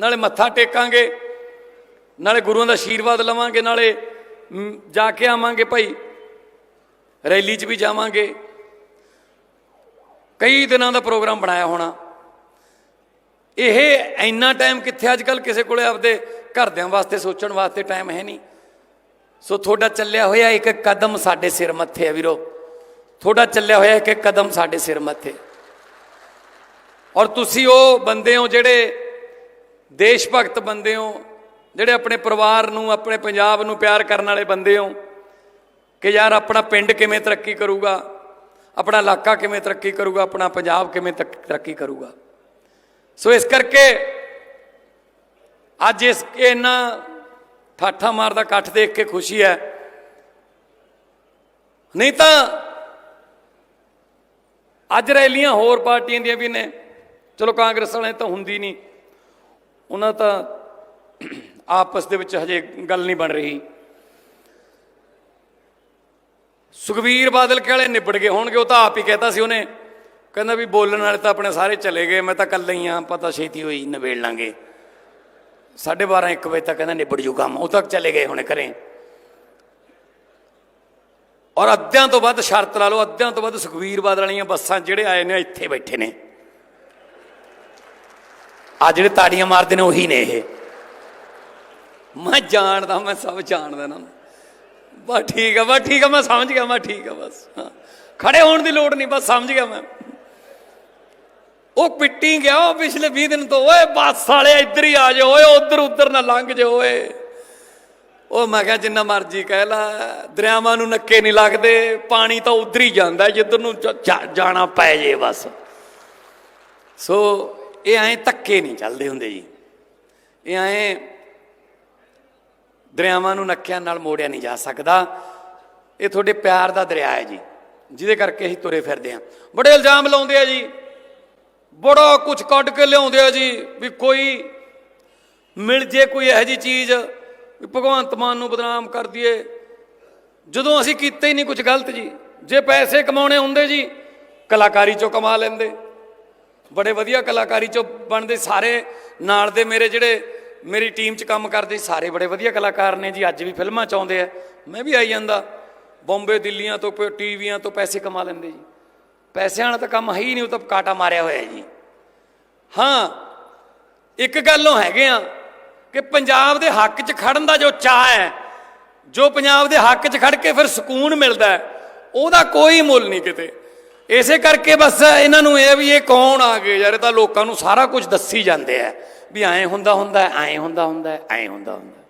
ਨਾਲੇ ਮੱਥਾ ਟੇਕਾਂਗੇ, ਨਾਲੇ ਗੁਰੂਆਂ ਦਾ ਆਸ਼ੀਰਵਾਦ ਲਵਾਂਗੇ, ਨਾਲੇ ਜਾ ਕੇ ਆਵਾਂਗੇ ਭਾਈ, ਰੈਲੀ 'ਚ ਵੀ ਜਾਵਾਂਗੇ। ਕਈ ਦਿਨਾਂ ਦਾ ਪ੍ਰੋਗਰਾਮ ਬਣਾਇਆ ਹੋਣਾ। ਇਹ ਇੰਨਾ ਟਾਈਮ ਕਿੱਥੇ ਅੱਜ ਕੱਲ ਕਿਸੇ ਕੋਲੇ ਆਪਦੇ ਘਰਦਿਆਂ ਵਾਸਤੇ ਸੋਚਣ ਵਾਸਤੇ ਟਾਈਮ ਹੈ ਨਹੀਂ। ਸੋ ਤੁਹਾਡਾ ਚੱਲਿਆ ਹੋਇਆ ਇੱਕ ਕਦਮ ਸਾਡੇ ਸਿਰ ਮੱਥੇ ਹੈ ਵੀਰੋ। ਤੁਹਾਡਾ ਚੱਲਿਆ ਹੋਇਆ ਇੱਕ ਕਦਮ ਸਾਡੇ ਸਿਰ ਮੱਥੇ। ਔਰ ਤੁਸੀਂ ਉਹ ਬੰਦੇ ਹੋ ਜਿਹੜੇ ਦੇਸ਼ ਭਗਤ ਬੰਦੇ ਹੋ, ਜਿਹੜੇ ਆਪਣੇ ਪਰਿਵਾਰ ਨੂੰ, ਆਪਣੇ ਪੰਜਾਬ ਨੂੰ ਪਿਆਰ ਕਰਨ ਵਾਲੇ ਬੰਦੇ ਹੋ, ਕਿ ਯਾਰ ਆਪਣਾ ਪਿੰਡ ਕਿਵੇਂ ਤਰੱਕੀ ਕਰੂਗਾ, ਆਪਣਾ ਇਲਾਕਾ ਕਿਵੇਂ ਤਰੱਕੀ ਕਰੂਗਾ, ਆਪਣਾ ਪੰਜਾਬ ਕਿਵੇਂ ਤੱਕ ਤਰੱਕੀ ਕਰੂਗਾ। ਸੋ ਇਸ ਕਰਕੇ ਅੱਜ ਇਸ, ਇਹਨਾਂ ਠਾਠਾ ਮਾਰਦਾ ਇਕੱਠ ਦੇਖ ਕੇ ਖੁਸ਼ੀ ਹੈ। ਨਹੀਂ ਤਾਂ ਅੱਜ ਰੈਲੀਆਂ ਹੋਰ ਪਾਰਟੀਆਂ ਦੀਆਂ ਵੀ ਨੇ, ਚਲੋ ਕਾਂਗਰਸ ਵਾਲੇ ਤਾਂ ਹੁੰਦੀ ਨਹੀਂ। ਉਹਨਾਂ ਤਾਂ ਆਪਸ ਦੇ ਵਿੱਚ ਹਜੇ ਗੱਲ ਨਹੀਂ ਬਣ ਰਹੀ। ਸੁਖਵੀਰ ਬਾਦਲ ਕੇ ਵਾਲੇ ਨਿਬੜ ਗਏ ਹੋਣਗੇ, ਉਹ ਤਾਂ ਆਪ ਹੀ ਕਹਿਤਾ ਸੀ ਉਹਨੇ, ਕਹਿੰਦਾ ਵੀ ਬੋਲਣ ਵਾਲੇ ਤਾਂ ਆਪਣੇ ਸਾਰੇ ਚਲੇ ਗਏ, ਮੈਂ ਤਾਂ ਇਕੱਲਾ ਹੀ ਆ ਪਤਾ ਛੇਤੀ ਹੋਈ ਨਵੇੜ ਲਾਂਗੇ। 12:30 1 ਵਜੇ ਤੱਕ ਕਹਿੰਦਾ ਨਿਬੜ ਜੂ ਕੰਮ, ਉਹ ਤੱਕ ਚਲੇ ਗਏ ਹੁਣੇ ਘਰੇ। ਔਰ ਅੱਧਿਆਂ ਤੋਂ ਵੱਧ ਸ਼ਰਤ ਲਾ ਲਓ, ਅੱਧਿਆਂ ਤੋਂ ਵੱਧ ਸੁਖਵੀਰ ਬਾਦਲ ਵਾਲੀਆਂ ਬੱਸਾਂ ਜਿਹੜੇ ਆਏ ਨੇ, ਇੱਥੇ ਬੈਠੇ ਨੇ। ਆ ਜਿਹੜੇ ਤਾੜੀਆਂ ਮਾਰਦੇ ਨੇ ਉਹੀ ਨੇ ਇਹ। ਮੈਂ ਜਾਣਦਾ, ਮੈਂ ਸਭ ਜਾਣਦਾ ਨਾ। ਬਸ ਠੀਕ ਆ, ਬਸ ਠੀਕ ਆ, ਮੈਂ ਸਮਝ ਗਿਆ, ਮੈਂ ਠੀਕ ਆ, ਬਸ ਖੜੇ ਹੋਣ ਦੀ ਲੋੜ ਨਹੀਂ, ਬਸ ਸਮਝ ਗਿਆ ਮੈਂ। ਉਹ ਪਿੱਟੀ ਗਿਆ ਉਹ ਪਿਛਲੇ 20 ਦਿਨ ਤੋਂ। ਓਏ ਬੱਸ ਵਾਲੇ, ਇੱਧਰ ਹੀ ਆ ਜਾਓ, ਓਏ ਉਧਰ ਉਧਰ ਨਾ ਲੰਘ ਜਾਓ, ਓਏ। ਉਹ ਮੈਂ ਕਿਹਾ, ਜਿੰਨਾ ਮਰਜ਼ੀ ਕਹਿ ਲਾ, ਦਰਿਆਵਾਂ ਨੂੰ ਨੱਕੇ ਨਹੀਂ ਲੱਗਦੇ, ਪਾਣੀ ਤਾਂ ਉਧਰ ਹੀ ਜਾਂਦਾ, ਜਿੱਧਰ ਨੂੰ ਜਾਣਾ ਪੈ ਜੇ ਬਸ। ਸੋ ਇਹ ਐਂ ਧੱਕੇ ਨਹੀਂ ਚੱਲਦੇ ਹੁੰਦੇ ਜੀ। ਇਹ ਐਂ ਦਰਿਆਵਾਂ ਨੂੰ ਨੱਕਿਆਂ ਨਾਲ ਮੋੜਿਆ ਨਹੀਂ ਜਾ ਸਕਦਾ। ਇਹ ਤੁਹਾਡੇ ਪਿਆਰ ਦਾ ਦਰਿਆ ਹੈ ਜੀ, ਜਿਹਦੇ ਕਰਕੇ ਅਸੀਂ ਤੁਰੇ ਫਿਰਦੇ ਹਾਂ। ਬੜੇ ਇਲਜ਼ਾਮ ਲਾਉਂਦੇ ਆ ਜੀ। ਬੜਾ ਕੁਝ ਕੱਢ ਕੇ ਲਿਆਉਂਦੇ ਆ ਜੀ, ਵੀ ਕੋਈ ਮਿਲ ਜੇ ਕੋਈ ਇਹੋ ਜੀ ਚੀਜ਼, ਵੀ ਭਗਵੰਤ ਮਾਨ ਨੂੰ ਬਦਨਾਮ ਕਰ ਦਈਏ। ਜਦੋਂ ਅਸੀਂ ਕੀਤਾ ਹੀ ਨਹੀਂ ਕੁਝ ਗਲਤ ਜੀ। ਜੇ ਪੈਸੇ ਕਮਾਉਣੇ ਹੁੰਦੇ ਜੀ, ਕਲਾਕਾਰੀ ਚੋਂ ਕਮਾ ਲੈਂਦੇ। ਬੜੇ ਵਧੀਆ ਕਲਾਕਾਰੀ ਚੋਂ ਬਣਦੇ ਸਾਰੇ ਨਾਲ ਦੇ ਮੇਰੇ ਜਿਹੜੇ ਮੇਰੀ ਟੀਮ 'ਚ ਕੰਮ ਕਰਦੇ ਸਾਰੇ ਬੜੇ ਵਧੀਆ ਕਲਾਕਾਰ ਨੇ ਜੀ, ਅੱਜ ਵੀ ਫਿਲਮਾਂ 'ਚ ਆਉਂਦੇ ਆ। ਮੈਂ ਵੀ ਆਈ ਜਾਂਦਾ। ਬੰਬੇ ਦਿੱਲੀਆਂ ਤੋਂ ਪ- ਟੀਵੀਆਂ ਤੋਂ ਪੈਸੇ ਕਮਾ ਲੈਂਦੇ ਜੀ। ਪੈਸਿਆਂ ਵਾਲਾ ਤਾਂ ਕੰਮ ਹੈ ਹੀ ਨਹੀਂ, ਉਹ ਤਾਂ ਕਾਟਾ ਮਾਰਿਆ ਹੋਇਆ ਜੀ। ਹਾਂ, ਇੱਕ ਗੱਲੋਂ ਹੈਗੇ ਆ ਕਿ ਪੰਜਾਬ ਦੇ ਹੱਕ 'ਚ ਖੜਨ ਦਾ ਜੋ ਚਾਹ ਹੈ, ਜੋ ਪੰਜਾਬ ਦੇ ਹੱਕ 'ਚ ਖੜ ਕੇ ਫਿਰ ਸਕੂਨ ਮਿਲਦਾ ਉਹਦਾ ਕੋਈ ਮੁੱਲ ਨਹੀਂ ਕਿਤੇ। ਇਸੇ ਕਰਕੇ ਬਸ ਇਹਨਾਂ ਨੂੰ ਇਹ ਵੀ ਇਹ ਕੌਣ ਆ ਗਏ ਯਾਰ, ਇਹ ਤਾਂ ਲੋਕਾਂ ਨੂੰ ਸਾਰਾ ਕੁਝ ਦੱਸੀ ਜਾਂਦੇ ਆ ਵੀ ਐਂ ਹੁੰਦਾ ਹੁੰਦਾ, ਐਂ ਹੁੰਦਾ ਹੁੰਦਾ, ਐਂ ਹੁੰਦਾ ਹੁੰਦਾ। ਹੈ।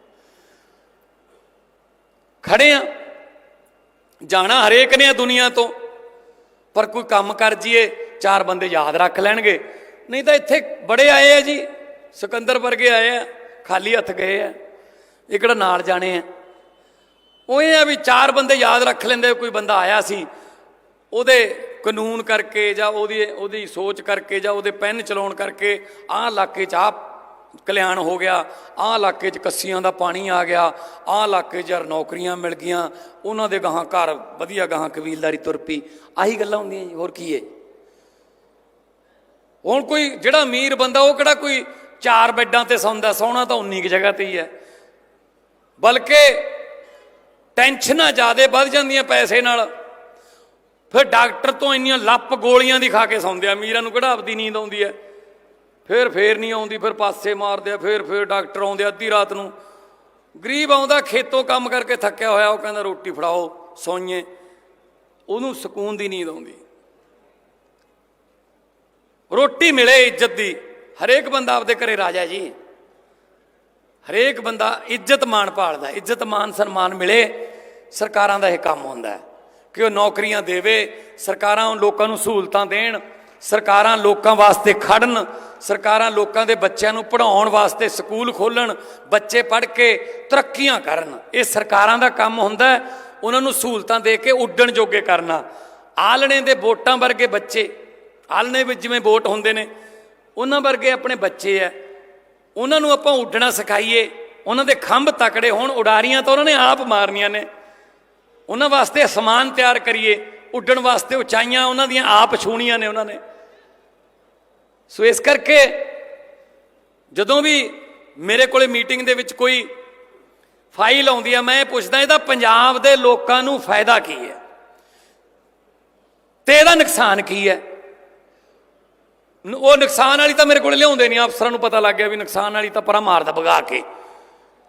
ਖੜੇ ਆ। ਜਾਣਾ ਹਰੇਕ ਨੇ ਦੁਨੀਆ ਤੋਂ, ਪਰ ਕੋਈ ਕੰਮ ਕਰ ਜੀਏ, ਚਾਰ ਬੰਦੇ ਯਾਦ ਰੱਖ ਲੈਣਗੇ। ਨਹੀਂ ਤਾਂ ਇੱਥੇ ਬੜੇ ਆਏ ਆ ਜੀ, ਸਿਕੰਦਰ ਵਰਗੇ ਆਏ ਆ, ਖਾਲੀ ਹੱਥ ਗਏ ਆ ਇਹ ਕਿਹੜਾ ਨਾਲ ਜਾਣੇ ਆ। ਉਹ ਇਹ ਆ ਵੀ ਚਾਰ ਬੰਦੇ ਯਾਦ ਰੱਖ ਲੈਂਦੇ, ਕੋਈ ਬੰਦਾ ਆਇਆ ਸੀ, ਉਹਦੇ ਕਾਨੂੰਨ ਕਰਕੇ ਜਾਂ ਉਹਦੀ ਉਹਦੀ ਸੋਚ ਕਰਕੇ ਜਾਂ ਉਹਦੇ ਪੈਨ ਚਲਾਉਣ ਕਰਕੇ ਆਹ ਇਲਾਕੇ 'ਚ ਆਹ ਕਲਿਆਣ ਹੋ ਗਿਆ, ਆਹ ਇਲਾਕੇ 'ਚ ਕੱਸੀਆਂ ਦਾ ਪਾਣੀ ਆ ਗਿਆ, ਆਹ ਇਲਾਕੇ 'ਚ ਯਾਰ ਨੌਕਰੀਆਂ ਮਿਲ ਗਈਆਂ, ਉਹਨਾਂ ਦੇ ਗਾਹਾਂ ਘਰ ਵਧੀਆ ਗਾਹਾਂ ਕਬੀਲਦਾਰੀ ਤੁਰ ਪਈ। ਆਹੀ ਗੱਲਾਂ ਹੁੰਦੀਆਂ ਜੀ, ਹੋਰ ਕੀ ਹੈ? ਹੁਣ ਕੋਈ ਜਿਹੜਾ ਅਮੀਰ ਬੰਦਾ, ਉਹ ਕਿਹੜਾ ਕੋਈ ਚਾਰ ਬੈੱਡਾਂ ਤੇ ਸੌਂਦਾ, ਸੌਣਾ ਤਾਂ ਉਨੀ ਕੁ ਜਗ੍ਹਾ ਤੇ ਹੀ ਹੈ। ਬਲਕਿ ਟੈਨਸ਼ਨਾਂ ਜ਼ਿਆਦੇ ਵੱਧ ਜਾਂਦੀਆਂ ਪੈਸੇ ਨਾਲ। ਫਿਰ ਡਾਕਟਰ ਤੋਂ ਇੰਨੀਆਂ ਲੱਪ ਗੋਲੀਆਂ ਦੀ ਖਾ ਕੇ ਸੌਂਦੇ ਆ। ਅਮੀਰਾਂ ਨੂੰ ਕਿਹੜਾ ਆਪਦੀ ਨੀਂਦ ਆਉਂਦੀ ਹੈ ਫਿਰ ਫੇਰ ਨਹੀਂ ਆਉਂਦੀ, ਫਿਰ ਪਾਸੇ ਮਾਰਦੇ ਆ, ਫਿਰ ਫਿਰ ਡਾਕਟਰ ਆਉਂਦੇ ਆ ਅੱਧੀ ਰਾਤ ਨੂੰ। ਗਰੀਬ ਆਉਂਦਾ, ਖੇਤੋਂ ਕੰਮ ਕਰਕੇ ਥੱਕਿਆ ਹੋਇਆ, ਉਹ ਕਹਿੰਦਾ, ਰੋਟੀ ਫੜਾਓ, ਸੌਈਏ। ਉਹਨੂੰ ਸਕੂਨ ਦੀ ਨੀਂਦ ਆਉਂਦੀ। ਰੋਟੀ ਮਿਲੇ ਇੱਜ਼ਤ ਦੀ। ਹਰੇਕ ਬੰਦਾ ਆਪਦੇ ਘਰੇ ਰਾਜਾ ਜੀ। ਹਰੇਕ ਬੰਦਾ ਇੱਜ਼ਤ ਮਾਣ ਭਾਲਦਾ, ਇੱਜ਼ਤ, ਮਾਣ, ਸਨਮਾਨ ਮਿਲੇ। ਸਰਕਾਰਾਂ ਦਾ ਇਹ ਕੰਮ ਹੁੰਦਾ। ਹੈ ਕਿ ਉਹ ਨੌਕਰੀਆਂ ਦੇਵੇ, ਸਰਕਾਰਾਂ ਲੋਕਾਂ ਨੂੰ ਸਹੂਲਤਾਂ ਦੇਣ, ਸਰਕਾਰਾਂ ਲੋਕਾਂ ਵਾਸਤੇ ਖੜਨ, ਸਰਕਾਰਾਂ ਲੋਕਾਂ ਦੇ ਬੱਚਿਆਂ ਨੂੰ ਪੜ੍ਹਾਉਣ ਵਾਸਤੇ ਸਕੂਲ ਖੋਲਣ ਬੱਚੇ ਪੜ੍ਹ ਕੇ ਤਰੱਕੀਆਂ ਕਰਨ। ਇਹ ਸਰਕਾਰਾਂ ਦਾ ਕੰਮ ਹੁੰਦਾ ਉਹਨਾਂ ਨੂੰ ਸਹੂਲਤਾਂ ਦੇ ਕੇ ਉੱਡਣ ਜੋਗੇ ਕਰਨਾ। ਆਲਣੇ ਦੇ ਵੋਟਾਂ ਵਰਗੇ ਬੱਚੇ, ਆਲਣੇ ਵਿੱਚ ਜਿਵੇਂ ਵੋਟ ਹੁੰਦੇ ਨੇ, ਉਹਨਾਂ ਵਰਗੇ ਆਪਣੇ ਬੱਚੇ ਆ ਉਹਨਾਂ ਨੂੰ ਆਪਾਂ ਉੱਡਣਾ ਸਿਖਾਈਏ, ਉਹਨਾਂ ਦੇ ਖੰਭ ਤਕੜੇ ਹੋਣ, ਉਡਾਰੀਆਂ ਤਾਂ ਉਹਨਾਂ ਨੇ ਆਪ ਮਾਰਨੀਆਂ ਨੇ। ਉਹਨਾਂ ਵਾਸਤੇ ਸਮਾਨ ਤਿਆਰ ਕਰੀਏ, ਉੱਡਣ ਵਾਸਤੇ ਉਚਾਈਆਂ ਉਹਨਾਂ ਦੀਆਂ ਆਪ ਛੂਣੀਆਂ ਨੇ ਉਹਨਾਂ ਨੇ। ਸੋ ਇਸ ਕਰਕੇ ਜਦੋਂ ਵੀ ਮੇਰੇ ਕੋਲੇ ਮੀਟਿੰਗ ਦੇ ਵਿੱਚ ਕੋਈ ਫਾਈਲ ਆਉਂਦੀ ਆ, ਮੈਂ ਇਹ ਪੁੱਛਦਾ, ਇਹਦਾ ਪੰਜਾਬ ਦੇ ਲੋਕਾਂ ਨੂੰ ਫਾਇਦਾ ਕੀ ਹੈ? ਤੇ ਇਹਦਾ ਨੁਕਸਾਨ ਕੀ ਹੈ? ਉਹ ਨੁਕਸਾਨ ਵਾਲੀ ਤਾਂ ਮੇਰੇ ਕੋਲ ਲਿਆਉਂਦੇ ਨਹੀਂ, ਅਫਸਰਾਂ ਨੂੰ ਪਤਾ ਲੱਗ ਗਿਆ ਵੀ ਨੁਕਸਾਨ ਵਾਲੀ ਤਾਂ ਪਰਾਂ ਮਾਰਦਾ, ਭਗਾ ਕੇ।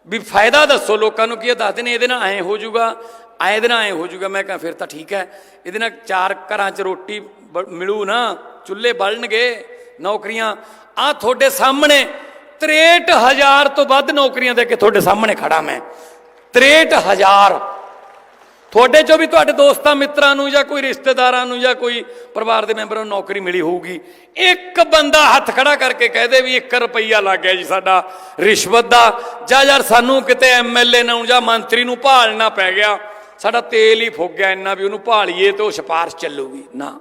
ਵੀ ਫਾਇਦਾ ਦੱਸੋ ਲੋਕਾਂ ਨੂੰ, ਕੀ ਇਹ ਦੱਸਦੇ ਨੇ ਇਹਦੇ ਨਾਲ ਐ ਹੋ ਜਾਊਗਾ, ਐ ਇਹਦੇ ਨਾਲ ਐ ਹੋ ਜਾਊਗਾ। ਮੈਂ ਕਹਾਂ ਫਿਰ ਤਾਂ ਠੀਕ ਹੈ। ਇਹਦੇ ਨਾਲ ਚਾਰ ਘਰਾਂ 'ਚ ਰੋਟੀ ਬ- ਮਿਲੂ ਨਾ, ਚੁੱਲ੍ਹੇ ਬਲਣਗੇ, ਨੌਕਰੀਆਂ। ਆ ਤੁਹਾਡੇ ਸਾਹਮਣੇ 63000 ਤੋਂ ਵੱਧ ਨੌਕਰੀਆਂ ਦੇ ਕੇ ਤੁਹਾਡੇ ਸਾਹਮਣੇ ਖੜਾ ਮੈਂ। 63000 ਤੁਹਾਡੇ ਚੋਂ ਵੀ ਤੁਹਾਡੇ ਦੋਸਤਾਂ, ਮਿੱਤਰਾਂ ਨੂੰ ਜਾਂ ਕੋਈ ਰਿਸ਼ਤੇਦਾਰਾਂ ਨੂੰ ਜਾਂ ਕੋਈ ਪਰਿਵਾਰ ਦੇ ਮੈਂਬਰਾਂ ਨੂੰ ਨੌਕਰੀ ਮਿਲੀ ਹੋਊਗੀ। ਇੱਕ ਬੰਦਾ ਹੱਥ ਖੜਾ ਕਰਕੇ ਕਹਦੇ ਵੀ 1 ਰੁਪਈਆ ਲੱਗ ਗਿਆ ਜੀ ਸਾਡਾ ਰਿਸ਼ਵਤ ਦਾ। ਜਾਂ ਯਾਰ ਸਾਨੂੰ ਕਿਤੇ ਐਮਐਲਏ ਨੂੰ ਜਾਂ ਮੰਤਰੀ ਨੂੰ ਭਾਲਣਾ ਪੈ ਗਿਆ, ਸਾਡਾ ਤੇਲ ਹੀ ਫੁੱਕ ਗਿਆ ਇੰਨਾ ਵੀ ਉਹਨੂੰ ਭਾਲੀਏ ਤੇ ਉਹ ਸਿਫਾਰਿਸ਼ ਚੱਲੂਗੀ। ਨਾ।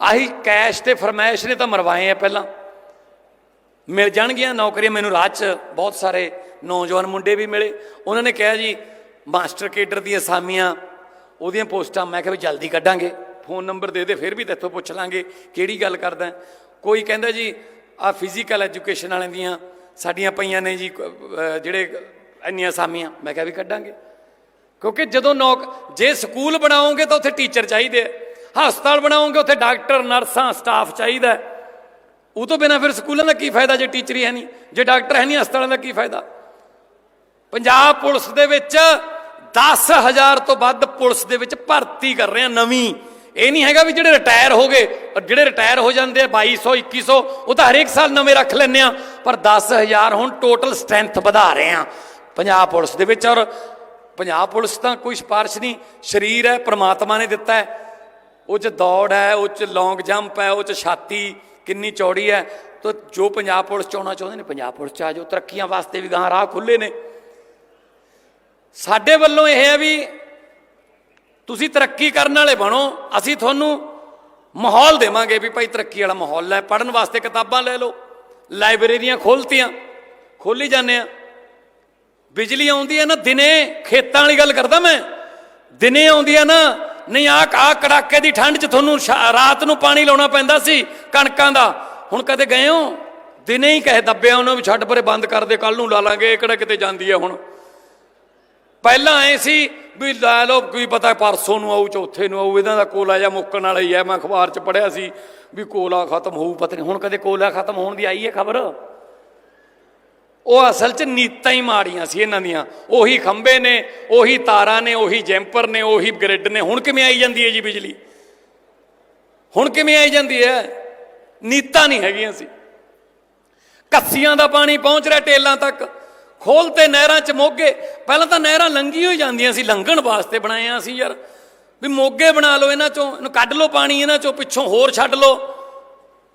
ਆਹੀ ਕੈਸ਼ ਤੇ ਫਰਮਾਇਸ਼ ਨੇ ਤਾਂ ਮਰਵਾਏ ਆ ਪਹਿਲਾਂ। ਮਿਲ ਜਾਣਗੀਆਂ ਨੌਕਰੀਆਂ, ਮੈਨੂੰ ਰਾਹ 'ਚ ਬਹੁਤ ਸਾਰੇ ਨੌਜਵਾਨ ਮੁੰਡੇ ਵੀ ਮਿਲੇ। ਉਹਨਾਂ ਨੇ ਕਿਹਾ ਜੀ ਮਾਸਟਰ ਕੇਡਰ ਦੀਆਂ ਅਸਾਮੀਆਂ ਉਹਦੀਆਂ ਪੋਸਟਾਂ ਮੈਂ ਕਿਹਾ ਵੀ ਜਲਦੀ ਕੱਢਾਂਗੇ, ਫੋਨ ਨੰਬਰ ਦੇ ਦੇ, ਫਿਰ ਵੀ ਤੇਥੋਂ ਪੁੱਛ ਲਾਂਗੇ ਕਿਹੜੀ ਗੱਲ ਕਰਦਾ ਕੋਈ ਕਹਿੰਦਾ ਜੀ ਆ ਫਿਜ਼ੀਕਲ ਐਜੂਕੇਸ਼ਨ ਵਾਲਿਆਂ ਦੀਆਂ ਸਾਡੀਆਂ ਪਈਆਂ ਨੇ ਜੀ ਜਿਹੜੇ ਇੰਨੀਆਂ ਅਸਾਮੀਆਂ ਮੈਂ ਕਿਹਾ ਵੀ ਕੱਢਾਂਗੇ। ਕਿਉਂਕਿ ਜਦੋਂ ਨੌਕ, ਜੇ ਸਕੂਲ ਬਣਾਓਗੇ ਤਾਂ ਉੱਥੇ ਟੀਚਰ ਚਾਹੀਦੇ ਆ, ਹਸਪਤਾਲ ਬਣਾਓਗੇ, ਉੱਥੇ ਡਾਕਟਰ, ਨਰਸਾਂ, ਸਟਾਫ ਚਾਹੀਦਾ ਉਹ ਤੋਂ ਬਿਨਾ ਫਿਰ ਸਕੂਲਾਂ ਦਾ ਕੀ ਫਾਇਦਾ ਜੇ ਟੀਚਰ ਹੀ ਹੈ ਨਹੀਂ, ਜੇ ਡਾਕਟਰ ਹੈ ਨਹੀਂ, ਹਸਪਤਾਲਾਂ ਦਾ ਕੀ ਫਾਇਦਾ। ਪੰਜਾਬ ਪੁਲਿਸ ਦੇ ਵਿੱਚ 10000 ਤੋਂ ਵੱਧ ਪੁਲਿਸ ਦੇ ਵਿੱਚ ਭਰਤੀ ਕਰ ਰਹੇ ਆ ਨਵੀਂ। ਇਹ ਨਹੀਂ ਹੈਗਾ ਵੀ ਜਿਹੜੇ ਰਿਟਾਇਰ ਹੋ ਗਏ, ਔਰ ਜਿਹੜੇ ਰਿਟਾਇਰ ਹੋ ਜਾਂਦੇ ਆ 2200 2100 ਉਹ ਤਾਂ ਹਰੇਕ ਸਾਲ ਨਵੇਂ ਰੱਖ ਲੈਂਦੇ ਆ। ਪਰ 10000 ਹੁਣ ਟੋਟਲ ਸਟਰੈਂਥ ਵਧਾ ਰਹੇ ਆ ਪੰਜਾਬ ਪੁਲਿਸ ਦੇ ਵਿੱਚ। ਔਰ ਪੰਜਾਬ ਪੁਲਿਸ ਤਾਂ ਕੋਈ ਸਿਫਾਰਿਸ਼ ਨਹੀਂ, ਸਰੀਰ ਹੈ, ਪ੍ਰਮਾਤਮਾ ਨੇ ਦਿੱਤਾ ਹੈ। ਉਹ ਚ ਦੌੜ ਹੈ, ਉਹ ਚ ਲੌਂਗ ਜੰਪ ਹੈ, ਉਹ ਚ ਛਾਤੀ ਕਿੰਨੀ ਚੌੜੀ ਹੈ। ਤਾਂ ਜੋ ਪੰਜਾਬ ਪੁਲਿਸ ਚ ਆਉਣਾ ਚਾਹੁੰਦੇ ਨੇ, ਪੰਜਾਬ ਪੁਲਿਸ ਚ ਆ ਜਾਓ। ਤਰੱਕੀਆਂ ਵਾਸਤੇ ਵੀ ਗਾਂ ਰਾਹ ਖੁੱਲੇ ਨੇ। ਸਾਡੇ ਵੱਲੋਂ ਇਹ ਹੈ ਵੀ ਤੁਸੀਂ ਤਰੱਕੀ ਕਰਨ ਵਾਲੇ ਬਣੋ, ਅਸੀਂ ਤੁਹਾਨੂੰ ਮਾਹੌਲ ਦੇਵਾਂਗੇ ਵੀ ਭਾਈ ਤਰੱਕੀ ਵਾਲਾ ਮਾਹੌਲ ਹੈ ਪੜਨ ਵਾਸਤੇ ਕਿਤਾਬਾਂ ਲੈ ਲਓ ਲਾਇਬ੍ਰੇਰੀਆਂ ਖੋਲਤੀਆਂ, ਖੋਲੀ ਜਾਂਦੇ ਆ ਬਿਜਲੀ ਆਉਂਦੀ ਹੈ ਨਾ ਦਿਨੇ, ਖੇਤਾਂ ਵਾਲੀ ਗੱਲ ਕਰਦਾ ਮੈਂ, ਦਿਨੇ ਆਉਂਦੀ ਹੈ ਨਾ, ਨਹੀਂ ਆ ਆ ਕੜਾਕੇ ਦੀ ਠੰਡ 'ਚ ਤੁਹਾਨੂੰ ਸ਼ਾ- ਰਾਤ ਨੂੰ ਪਾਣੀ ਲਾਉਣਾ ਪੈਂਦਾ ਸੀ ਕਣਕਾਂ ਦਾ, ਹੁਣ ਕਦੇ ਗਏ ਹੋ? ਦਿਨੇ ਹੀ ਕਹੇ ਦੱਬਿਆ ਉਹਨਾਂ ਵੀ ਛੱਡ ਪਰੇ ਬੰਦ ਕਰ ਦੇ ਕੱਲ ਨੂੰ ਲਾ ਲਾਂਗੇ, ਇਹ ਕਿਹੜਾ ਕਿਤੇ ਜਾਂਦੀ ਹੈ ਹੁਣ? ਪਹਿਲਾਂ ਐ ਸੀ ਵੀ ਲੈ ਲਓ, ਕੀ ਪਤਾ ਪਰਸੋਂ ਨੂੰ ਆਊ, ਚੌਥੇ ਨੂੰ ਆਊ, ਇਹਨਾਂ ਦਾ ਕੋਲਾ ਜਾਂ ਮੁੱਕਣ ਵਾਲਾ ਹੀ ਹੈ। ਮੈਂ ਅਖਬਾਰ 'ਚ ਪੜਿਆ ਸੀ ਵੀ ਕੋਲਾ ਖਤਮ ਹੋਊ, ਪਤਾ ਨਹੀਂ ਹੁਣ ਕਦੇ ਕੋਲਾ ਖਤਮ ਹੋਣ ਦੀ ਆਈ ਹੈ ਖਬਰ? ਉਹ ਅਸਲ 'ਚ ਨੀਤਾਂ ਹੀ ਮਾੜੀਆਂ ਸੀ ਇਹਨਾਂ ਦੀਆਂ। ਉਹੀ ਖੰਬੇ ਨੇ, ਉਹੀ ਤਾਰਾਂ ਨੇ, ਉਹੀ ਜੈਂਪਰ ਨੇ, ਉਹੀ ਗ੍ਰਿਡ ਨੇ। ਹੁਣ ਕਿਵੇਂ ਆਈ ਜਾਂਦੀ ਹੈ ਜੀ ਬਿਜਲੀ? ਹੁਣ ਕਿਵੇਂ ਆਈ ਜਾਂਦੀ ਹੈ? ਨੀਤਾਂ ਨਹੀਂ ਹੈਗੀਆਂ ਸੀ। ਕੱਸੀਆਂ ਦਾ ਪਾਣੀ ਪਹੁੰਚ ਰਿਹਾ ਟੇਲਾਂ ਤੱਕ। ਖੋਲਤੇ ਨਹਿਰਾਂ 'ਚ ਮੋਗੇ। ਪਹਿਲਾਂ ਤਾਂ ਨਹਿਰਾਂ ਲੰਗੀ ਹੋਈ ਜਾਂਦੀਆਂ ਸੀ, ਲੰਘਣ ਵਾਸਤੇ ਬਣਾਇਆ ਆ ਅਸੀਂ ਯਾਰ। ਵੀ ਮੋਗੇ ਬਣਾ ਲਓ ਇਹਨਾਂ 'ਚੋਂ, ਇਹਨੂੰ ਕੱਢ ਲਓ ਪਾਣੀ ਇਹਨਾਂ 'ਚੋਂ, ਪਿੱਛੋਂ ਹੋਰ ਛੱਡ ਲਓ।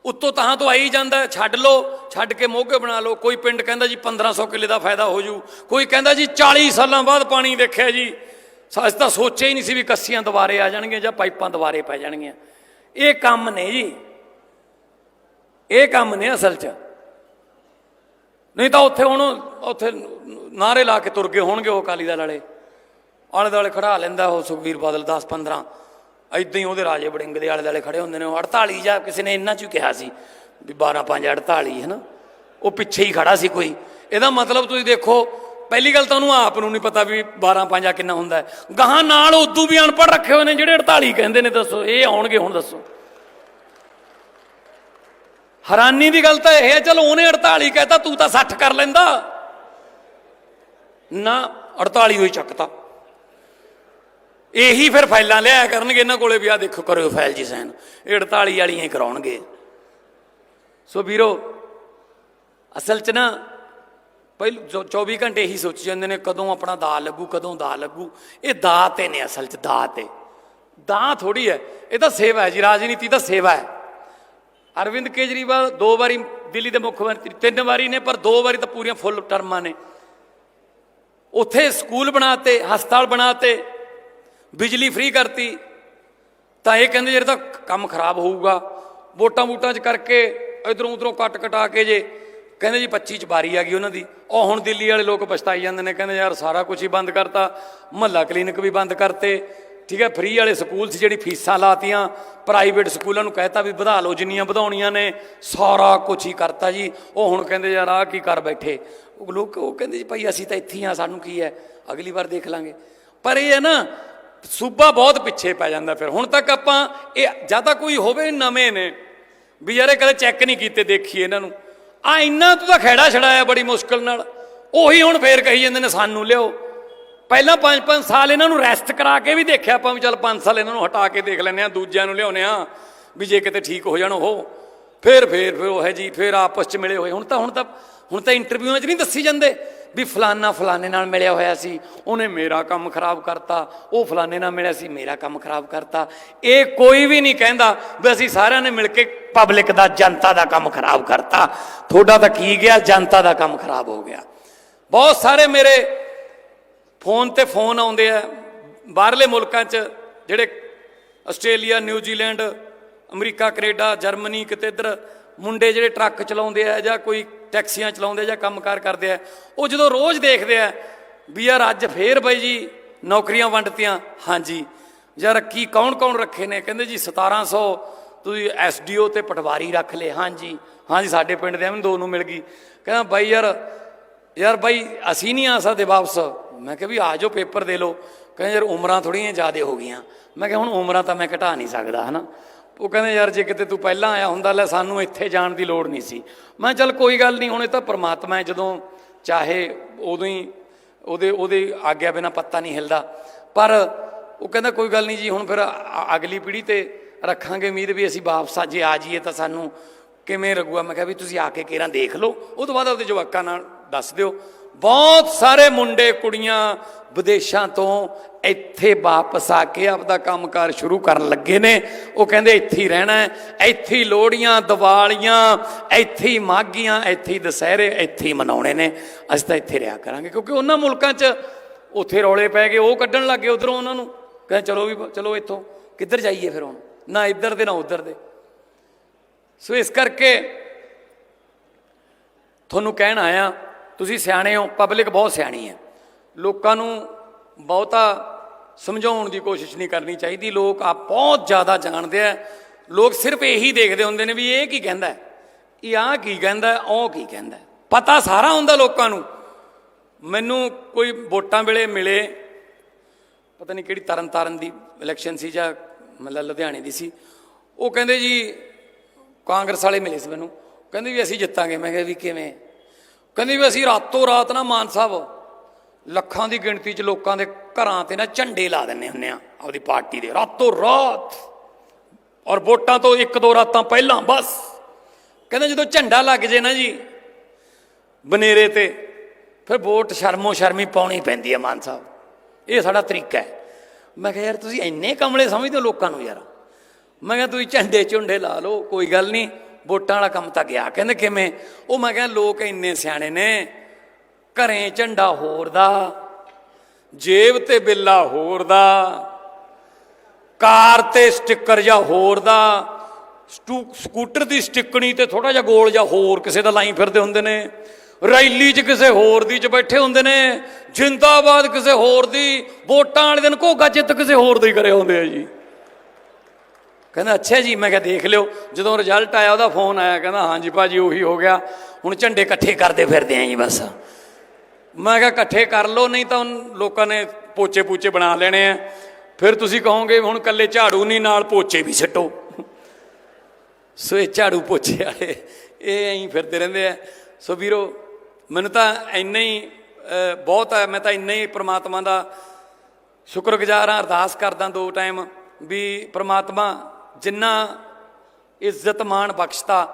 ਉੱਤੋਂ ਤਾਂ ਤੋਂ ਆਈ ਜਾਂਦਾ, ਛੱਡ ਲਓ, ਛੱਡ ਕੇ ਮੋਗੇ ਬਣਾ ਲਓ। ਕੋਈ ਪਿੰਡ ਕਹਿੰਦਾ ਜੀ 1500 ਕਿੱਲੇ ਦਾ ਫਾਇਦਾ ਹੋ ਜੂ। ਕੋਈ ਕਹਿੰਦਾ ਜੀ 40 ਸਾਲਾਂ ਬਾਅਦ ਪਾਣੀ ਦੇਖਿਆ ਜੀ। ਅਸੀਂ ਤਾਂ ਸੋਚਿਆ ਹੀ ਨਹੀਂ ਸੀ ਵੀ ਕੱਸੀਆਂ ਦੁਬਾਰੇ ਆ ਜਾਣਗੀਆਂ ਜਾਂ ਪਾਈਪਾਂ ਦੁਬਾਰੇ ਪੈ ਜਾਣਗੀਆਂ। ਇਹ ਕੰਮ ਨੇ ਜੀ। ਇਹ ਕੰਮ ਨੇ ਅਸਲ 'ਚ। ਨਹੀਂ ਤਾਂ ਉੱਥੇ ਹੁਣ ਉੱਥੇ ਨਾਰੇ ਲਾ ਕੇ ਤੁਰ ਗਏ ਹੋਣਗੇ ਉਹ ਅਕਾਲੀ ਦਲ ਵਾਲੇ। ਆਲੇ ਦੁਆਲੇ ਖੜਾ ਲੈਂਦਾ ਉਹ ਸੁਖਵੀਰ ਬਾਦਲ 10 15 ਐਦਾਂ ਹੀ ਉਹਦੇ ਰਾਜੇ ਬੜਿੰਗ ਦੇ ਆਲੇ ਦੁਆਲੇ ਖੜੇ ਹੁੰਦੇ ਨੇ। ਉਹ 48 ਜਾਂ ਕਿਸੇ ਨੇ ਇੰਨਾ ਚ ਹੀ ਕਿਹਾ ਸੀ ਵੀ 12 5 48 ਹੈ ਨਾ ਉਹ ਪਿੱਛੇ ਹੀ ਖੜਾ ਸੀ ਕੋਈ। ਇਹਦਾ ਮਤਲਬ ਤੁਸੀਂ ਦੇਖੋ, ਪਹਿਲੀ ਗੱਲ ਤਾਂ ਉਹਨੂੰ ਆਪ ਨੂੰ ਨਹੀਂ ਪਤਾ ਵੀ 12 5 ਕਿੰਨਾ ਹੁੰਦਾ। ਗਾਹਾਂ ਨਾਲ ਉਦੋਂ ਵੀ ਅਨਪੜ੍ਹ ਰੱਖੇ ਹੋਏ ਨੇ ਜਿਹੜੇ 48 ਕਹਿੰਦੇ ਨੇ, ਦੱਸੋ। ਇਹ ਆਉਣਗੇ ਹੁਣ ਦੱਸੋ। ਹੈਰਾਨੀ ਦੀ ਗੱਲ ਤਾਂ ਇਹ ਹੈ, ਚਲੋ ਉਹਨੇ 48 ਕਹਿਤਾ, ਤੂੰ ਤਾਂ 60 ਕਰ ਲੈਂਦਾ। ਨਾ 48 ਹੋਈ ਚੱਕਤਾ। ਇਹੀ ਫਿਰ ਫਾਈਲਾਂ ਲਿਆਇਆ ਕਰਨਗੇ ਇਹਨਾਂ ਕੋਲੇ ਵੀ ਆ ਦੇਖੋ ਕਰੋ ਫਾਈਲ ਜੀ ਸਾਈਨ। ਇਹ 48 ਵਾਲੀਆਂ ਹੀ ਕਰਾਉਣਗੇ। ਸੋ ਵੀਰੋ, ਅਸਲ 'ਚ ਨਾ, ਪਹਿਲ 24 ਘੰਟੇ ਇਹੀ ਸੋਚੀ ਜਾਂਦੇ ਨੇ, ਕਦੋਂ ਆਪਣਾ ਦਾ ਲੱਗੂ, ਕਦੋਂ ਦਾ ਲੱਗੂ। ਇਹ ਦਾ ਤੇ ਨੇ ਅਸਲ 'ਚ ਦਾ ਤੇ ਦਾ ਥੋੜੀ ਹੈ। ਇਹ ਤਾਂ ਸੇਵਾ ਹੈ ਜੀ, ਰਾਜਨੀਤੀ ਤਾਂ ਸੇਵਾ ਹੈ। ਅਰਵਿੰਦ ਕੇਜਰੀਵਾਲ ਦੋ ਵਾਰੀ ਦਿੱਲੀ ਦੇ ਮੁੱਖ ਮੰਤਰੀ, ਤਿੰਨ ਵਾਰੀ ਨੇ, ਪਰ ਦੋ ਵਾਰੀ ਤਾਂ ਪੂਰੀਆਂ ਫੁੱਲ ਟਰਮਾਂ ਨੇ। ਉੱਥੇ ਸਕੂਲ ਬਣਾਤੇ, ਹਸਪਤਾਲ ਬਣਾਤੇ, ਬਿਜਲੀ ਫ੍ਰੀ ਕਰਤੀ। ਤਾਂ ਇਹ ਕਹਿੰਦੇ ਜਿਹੜੇ ਤਾਂ ਕੰਮ ਖਰਾਬ ਹੋਊਗਾ, ਵੋਟਾਂ ਵੋਟਾਂ 'ਚ ਕਰਕੇ ਇਧਰੋਂ ਉਧਰੋਂ ਕੱਟ ਕਟਾ ਕੇ ਜੇ ਕਹਿੰਦੇ ਜੀ 25 ਚ ਬਾਰੀ ਆ ਗਈ ਉਹਨਾਂ ਦੀ। ਉਹ ਹੁਣ ਦਿੱਲੀ ਵਾਲੇ ਲੋਕ ਪਛਤਾਈ ਜਾਂਦੇ ਨੇ, ਕਹਿੰਦੇ ਯਾਰ ਸਾਰਾ ਕੁਝ ਹੀ ਬੰਦ ਕਰਤਾ, ਮਹੱਲਾ ਕਲੀਨਿਕ ਵੀ ਬੰਦ ਕਰਤੇ। ਠੀਕ ਹੈ ਫ੍ਰੀ ਵਾਲੇ ਸਕੂਲ ਸੀ ਜਿਹੜੀ ਫੀਸਾਂ ਲਾਤੀਆਂ ਪ੍ਰਾਈਵੇਟ ਸਕੂਲਾਂ ਨੂੰ ਕਹਿਤਾ ਵੀ ਵਧਾ ਲਓ, ਜਿੰਨੀਆਂ ਵਧਾਉਣੀਆਂ ਨੇ, ਸਾਰਾ ਕੁਝ ਹੀ ਕਰਤਾ ਜੀ। ਉਹ ਹੁਣ ਕਹਿੰਦੇ ਯਾਰ ਆਹ ਕੀ ਕਰ ਬੈਠੇ? ਉਹ ਲੋਕ ਉਹ ਕਹਿੰਦੇ ਜੀ ਭਾਈ ਅਸੀਂ ਤਾਂ ਇੱਥੇ ਹੀ ਆ ਸਾਨੂੰ ਕੀ ਹੈ? ਅਗਲੀ ਵਾਰ ਦੇਖ ਲਾਂਗੇ। ਪਰ ਇਹ ਹੈ ਨਾ, ਸੂਬਾ ਬਹੁਤ ਪਿੱਛੇ ਪੈ ਜਾਂਦਾ ਫਿਰ। ਹੁਣ ਤੱਕ ਆਪਾਂ ਇਹ ਜਾਂ ਤਾਂ ਕੋਈ ਹੋਵੇ ਨਵੇਂ ਨੇ, ਵੀ ਯਾਰ ਕਦੇ ਚੈੱਕ ਨਹੀਂ ਕੀਤੇ, ਦੇਖੀਏ ਇਹਨਾਂ ਨੂੰ। ਆ ਇੰਨਾ ਤੂੰ ਤਾਂ ਖੈੜਾ ਛੜਾਇਆ ਬੜੀ ਮੁਸ਼ਕਲ ਨਾਲ। ਉਹੀ ਹੁਣ ਫੇਰ ਕਹੀ ਜਾਂਦੇ ਨੇ, ਸਾਨੂੰ ਲਿਓ ਪਹਿਲਾਂ 5-5 ਸਾਲ ਇਹਨਾਂ ਨੂੰ ਰੈਸਟ ਕਰਾ ਕੇ ਵੀ ਦੇਖਿਆ ਆਪਾਂ ਵੀ ਚੱਲ 5 ਸਾਲ ਇਹਨਾਂ ਨੂੰ ਹਟਾ ਕੇ ਦੇਖ ਲੈਂਦੇ ਆ ਦੂਜਿਆਂ ਨੂੰ ਲਿਆਉਨੇ ਆ ਵੀ ਜੇ ਕਿਤੇ ਠੀਕ ਹੋ ਜਾਣ ਉਹ। ਫੇਰ ਫੇਰ, ਫਿਰ ਉਹ ਹੈ ਜੀ, ਫੇਰ ਆਪਸ ਚ ਮਿਲੇ ਹੋਏ। ਹੁਣ ਤਾਂ ਹੁਣ ਤਾਂ ਹੁਣ ਤਾਂ ਇੰਟਰਵਿਊਆਂ 'ਚ ਨਹੀਂ ਦੱਸੀ ਜਾਂਦੇ ਵੀ ਫਲਾਨਾ ਫਲਾਨੇ ਨਾਲ ਮਿਲਿਆ ਹੋਇਆ ਸੀ, ਉਹਨੇ ਮੇਰਾ ਕੰਮ ਖਰਾਬ ਕਰਤਾ, ਉਹ ਫਲਾਨੇ ਨਾਲ ਮਿਲਿਆ ਸੀ, ਮੇਰਾ ਕੰਮ ਖਰਾਬ ਕਰਤਾ। ਇਹ ਕੋਈ ਵੀ ਨਹੀਂ ਕਹਿੰਦਾ ਵੀ ਅਸੀਂ ਸਾਰਿਆਂ ਨੇ ਮਿਲ ਕੇ ਪਬਲਿਕ ਦਾ, ਜਨਤਾ ਦਾ ਕੰਮ ਖਰਾਬ ਕਰਤਾ। ਤੁਹਾਡਾ ਤਾਂ ਕੀ ਗਿਆ, ਜਨਤਾ ਦਾ ਕੰਮ ਖਰਾਬ ਹੋ ਗਿਆ। ਬਹੁਤ ਸਾਰੇ ਮੇਰੇ ਫੋਨ ਤੇ ਫੋਨ ਆਉਂਦੇ ਆ, ਬਾਹਰਲੇ ਮੁਲਕਾਂ 'ਚ ਜਿਹੜੇ Australia New Zealand America, Canada, Germany, ਕਿਤੇ ਇੱਧਰ ਮੁੰਡੇ ਜਿਹੜੇ ਟਰੱਕ ਚਲਾਉਂਦੇ ਆ ਜਾਂ ਕੋਈ ਟੈਕਸੀਆਂ ਚਲਾਉਂਦੇ ਆ ਜਾਂ ਕੰਮਕਾਰ ਕਰਦੇ ਆ, ਉਹ ਜਦੋਂ ਰੋਜ਼ ਦੇਖਦੇ ਆ, ਵੀ ਯਾਰ ਅੱਜ ਫੇਰ ਬਾਈ ਜੀ ਨੌਕਰੀਆਂ ਵੰਡਤੀਆਂ। ਹਾਂਜੀ। ਯਾਰ ਕੀ ਕੌਣ ਕੌਣ ਰੱਖੇ ਨੇ? ਕਹਿੰਦੇ ਜੀ 1700 ਤੁਸੀਂ ਐਸਡੀਓ ਤੇ ਪਟਵਾਰੀ ਰੱਖ ਲਏ। ਹਾਂਜੀ। ਹਾਂਜੀ, ਸਾਡੇ ਪਿੰਡ ਦੇ ਐਵੇਂ ਦੋ ਨੂੰ ਮਿਲ ਗਈ। ਕਹਿੰਦਾ ਬਾਈ ਯਾਰ ਯਾਰ ਬਾਈ ਅਸੀਂ ਨਹੀਂ ਆ ਸਕਦੇ ਵਾਪਸ। ਮੈਂ ਕਿਹਾ ਵੀ ਆ ਜਾਓ ਪੇਪਰ ਦੇ ਲਓ। ਕਹਿੰਦੇ ਯਾਰ ਉਮਰਾਂ ਥੋੜੀਆਂ ਜ਼ਿਆਦੇ ਹੋ ਗਈਆਂ। ਮੈਂ ਕਿਹਾ ਹੁਣ ਉਮਰਾਂ ਤਾਂ ਮੈਂ ਘਟਾ ਨਹੀਂ ਸਕਦਾ, ਹਨਾ? ਉਹ ਕਹਿੰਦੇ ਯਾਰ ਜੇ ਕਿਤੇ ਤੂੰ ਪਹਿਲਾਂ ਆਇਆ ਹੁੰਦਾ, ਲੈ ਸਾਨੂੰ ਇੱਥੇ ਜਾਣ ਦੀ ਲੋੜ ਨਹੀਂ ਸੀ। ਮੈਂ ਕਿਹਾ ਚੱਲ ਕੋਈ ਗੱਲ ਨਹੀਂ, ਹੁਣ ਇਹ ਤਾਂ ਪ੍ਰਮਾਤਮਾ ਹੈ, ਜਦੋਂ ਚਾਹੇ ਉਦੋਂ ਹੀ ਉਹਦੇ ਉਹਦੇ ਆਗਿਆ ਬਿਨਾ ਪੱਤਾ ਨਹੀਂ ਹਿਲਦਾ। ਪਰ ਉਹ ਕਹਿੰਦਾ ਕੋਈ ਗੱਲ ਨਹੀਂ ਜੀ, ਹੁਣ ਫਿਰ ਅ- ਅਗਲੀ ਪੀੜ੍ਹੀ ਤੇ ਰੱਖਾਂਗੇ ਉਮੀਦ ਵੀ ਅਸੀਂ ਵਾਪਸ ਆ, ਜੇ ਆ ਜਾਈਏ ਤਾਂ ਸਾਨੂੰ ਕਿਵੇਂ ਲੱਗੂਗਾ? ਮੈਂ ਕਿਹਾ ਵੀ ਤੁਸੀਂ ਆ ਕੇ ਕੇਰਾਂ ਦੇਖ ਲਓ। ਉਹ ਤੋਂ ਬਾਅਦ ਉਹਦੇ ਜਵਾਕਾਂ ਨਾਲ ਦੱਸ ਦਿਓ। ਬਹੁਤ ਸਾਰੇ ਮੁੰਡੇ ਕੁੜੀਆਂ ਵਿਦੇਸ਼ਾਂ ਤੋਂ ਇੱਥੇ ਵਾਪਸ ਆ ਕੇ ਆਪਦਾ ਕੰਮਕਾਰ ਸ਼ੁਰੂ ਕਰਨ ਲੱਗੇ ਨੇ। ਉਹ ਕਹਿੰਦੇ, ਇੱਥੇ ਹੀ ਰਹਿਣਾ ਇੱਥੇ ਹੀ ਲੋਹੜੀਆਂ, ਦੀਵਾਲੀਆਂ, ਇੱਥੇ ਹੀ ਮਾਘੀਆਂ, ਇੱਥੇ ਹੀ ਦੁਸਹਿਰੇ, ਇੱਥੇ ਹੀ ਮਨਾਉਣੇ ਨੇ। ਅਸੀਂ ਤਾਂ ਇੱਥੇ ਰਿਹਾ ਕਰਾਂਗੇ। ਕਿਉਂਕਿ ਉਹਨਾਂ ਮੁਲਕਾਂ 'ਚ ਉੱਥੇ ਰੌਲੇ ਪੈ ਗਏ, ਉਹ ਕੱਢਣ ਲੱਗੇ ਉਧਰੋਂ ਉਹਨਾਂ ਨੂੰ। ਕਹਿੰਦੇ, ਚਲੋ ਵੀ, ਚਲੋ ਇੱਥੋਂ, ਕਿੱਧਰ ਜਾਈਏ ਫਿਰ ਹੁਣ? ਨਾ ਇੱਧਰ ਦੇ, ਨਾ ਉੱਧਰ ਦੇ। ਸੋ ਇਸ ਕਰਕੇ ਤੁਹਾਨੂੰ ਕਹਿਣ ਆਇਆ ਤੁਸੀਂ ਸਿਆਣੇ ਹੋ ਪਬਲਿਕ ਬਹੁਤ ਸਿਆਣੀ ਹੈ। ਲੋਕਾਂ ਨੂੰ ਬਹੁਤਾ ਸਮਝਾਉਣ ਦੀ ਕੋਸ਼ਿਸ਼ ਨਹੀਂ ਕਰਨੀ ਚਾਹੀਦੀ। ਲੋਕ ਆ ਬਹੁਤ ਜ਼ਿਆਦਾ ਜਾਣਦੇ ਆ। ਲੋਕ ਸਿਰਫ ਇਹੀ ਦੇਖਦੇ ਹੁੰਦੇ ਨੇ ਵੀ ਇਹ ਕੀ ਕਹਿੰਦਾ ਇਹ ਆ ਕੀ ਕਹਿੰਦਾ ਉਹ ਕੀ ਕਹਿੰਦਾ ਪਤਾ ਸਾਰਾ ਹੁੰਦਾ ਲੋਕਾਂ ਨੂੰ। ਮੈਨੂੰ ਕੋਈ ਵੋਟਾਂ ਵੇਲੇ ਮਿਲੇ, ਪਤਾ ਨਹੀਂ ਕਿਹੜੀ ਤਰਨ ਤਾਰਨ ਦੀ ਇਲੈਕਸ਼ਨ ਸੀ ਜਾਂ ਮਤਲਬ ਲੁਧਿਆਣੇ ਦੀ ਸੀ। ਉਹ ਕਹਿੰਦੇ ਜੀ, ਕਾਂਗਰਸ ਵਾਲੇ ਮਿਲੇ ਸੀ ਮੈਨੂੰ। ਕਹਿੰਦੇ ਵੀ ਅਸੀਂ ਜਿੱਤਾਂਗੇ। ਮੈਂ ਕਿਹਾ ਵੀ ਕਿਵੇਂ? ਕਹਿੰਦੀ ਵੀ ਅਸੀਂ ਰਾਤੋਂ ਰਾਤ ਨਾ ਮਾਨ ਸਾਹਿਬ, ਲੱਖਾਂ ਦੀ ਗਿਣਤੀ 'ਚ ਲੋਕਾਂ ਦੇ ਘਰਾਂ ਤੇ ਨਾ ਝੰਡੇ ਲਾ ਦਿੰਨੇ ਹੁੰਨੇ ਆ, ਆਪਦੀ ਪਾਰਟੀ ਦੇ, ਰਾਤੋਂ ਰਾਤ। ਔਰ ਵੋਟਾਂ ਤੋਂ ਇੱਕ ਦੋ ਰਾਤਾਂ ਪਹਿਲਾਂ ਬਸ। ਕਹਿੰਦੇ ਜਦੋਂ ਝੰਡਾ ਲੱਗ ਜੇ ਨਾ ਜੀ, ਬਨੇਰੇ ਤੇ, ਫਿਰ ਵੋਟ ਸ਼ਰਮੋ ਸ਼ਰਮੀ ਪਾਉਣੀ ਪੈਂਦੀ ਹੈ ਮਾਨ ਸਾਹਿਬ। ਇਹ ਸਾਡਾ ਤਰੀਕਾ ਹੈ। ਮੈਂ ਕਿਹਾ ਯਾਰ ਤੁਸੀਂ ਇੰਨੇ ਕਮਲੇ ਸਮਝਦੇ ਹੋ ਲੋਕਾਂ ਨੂੰ ਯਾਰ। ਮੈਂ ਕਿਹਾ ਤੁਸੀਂ ਝੰਡੇ ਝੁੰਡੇ ਲਾ ਲਓ, ਕੋਈ ਗੱਲ ਨਹੀਂ। ਵੋਟਾਂ ਵਾਲਾ ਕੰਮ ਤਾਂ ਗਿਆ। ਕਹਿੰਦੇ ਕਿਵੇਂ? ਉਹ ਮੈਂ ਕਿਹਾ, ਲੋਕ ਇੰਨੇ ਸਿਆਣੇ ਨੇ, ਘਰੇ ਝੰਡਾ ਹੋਰ ਦਾ, ਜੇਬ ਤੇ ਬਿੱਲਾ ਹੋਰ ਦਾ, ਕਾਰ ਤੇ ਸਟicker ਜਾਂ ਹੋਰ ਦਾ, ਸਟੂ- ਸਕੂਟਰ ਦੀ ਸਟਿੱਕਣੀ ਤੇ ਥੋੜਾ ਜਿਹਾ ਗੋਲ ਜਾਂ ਹੋਰ ਕਿਸੇ ਦਾ ਲਾਈ ਫਿਰਦੇ ਹੁੰਦੇ ਨੇ, ਰੈਲੀ 'ਚ ਕਿਸੇ ਹੋਰ ਦੀ 'ਚ ਬੈਠੇ ਹੁੰਦੇ ਨੇ, ਜਿੰਦਾਬਾਦ ਕਿਸੇ ਹੋਰ ਦੀ, ਵੋਟਾਂ ਵਾਲੇ ਦਿਨ ਘੋਗਾ ਚਿੱਤ ਕਿਸੇ ਹੋਰ ਦੇ ਹੀ ਕਰੇ ਹੁੰਦੇ ਆ ਜੀ। ਕਹਿੰਦਾ, ਅੱਛਾ ਜੀ, ਮੈਂ ਕਿਹਾ ਦੇਖ ਲਿਓ, ਜਦੋਂ ਰਿਜ਼ਲਟ ਆਇਆ ਉਹਦਾ ਫੋਨ ਆਇਆ, ਕਹਿੰਦਾ, ਹਾਂਜੀ ਭਾਜੀ, ਉਹੀ ਹੋ ਗਿਆ, ਹੁਣ ਝੰਡੇ ਇਕੱਠੇ ਕਰਦੇ ਫਿਰਦੇ ਆਂ ਜੀ ਬਸ। ਮੈਂ ਕਿਹਾ, ਇਕੱਠੇ ਕਰ ਲਓ, ਨਹੀਂ ਤਾਂ ਉਨ- ਲੋਕਾਂ ਨੇ ਪੋਚੇ ਪੂਚੇ ਬਣਾ ਲੈਣੇ ਆ। ਫਿਰ ਤੁਸੀਂ ਕਹੋਗੇ, ਹੁਣ ਕੱਲੇ ਝਾੜੂ ਨਹੀਂ, ਨਾਲ ਪੋਚੇ ਵੀ ਛੱਟੋ ਸੋ ਇਹ ਝਾੜੂ ਪੋਚੇ ਵਾਲੇ, ਇਹ ਐਂ ਫਿਰਦੇ ਰਹਿੰਦੇ ਆ। ਸੋ ਵੀਰੋ, ਮੈਨੂੰ ਤਾਂ ਇੰਨਾ ਹੀ ਬਹੁਤ ਹੈ ਮੈਂ ਤਾਂ ਇੰਨਾ ਹੀ ਪ੍ਰਮਾਤਮਾ ਦਾ ਸ਼ੁਕਰਗੁਜ਼ਾਰ ਹਾਂ ਅਰਦਾਸ ਕਰਦਾ ਦੋ ਟਾਈਮ ਵੀ ਪ੍ਰਮਾਤਮਾ ਜਿੰਨਾ ਇੱਜ਼ਤ ਮਾਣ ਬਖਸ਼ਤਾ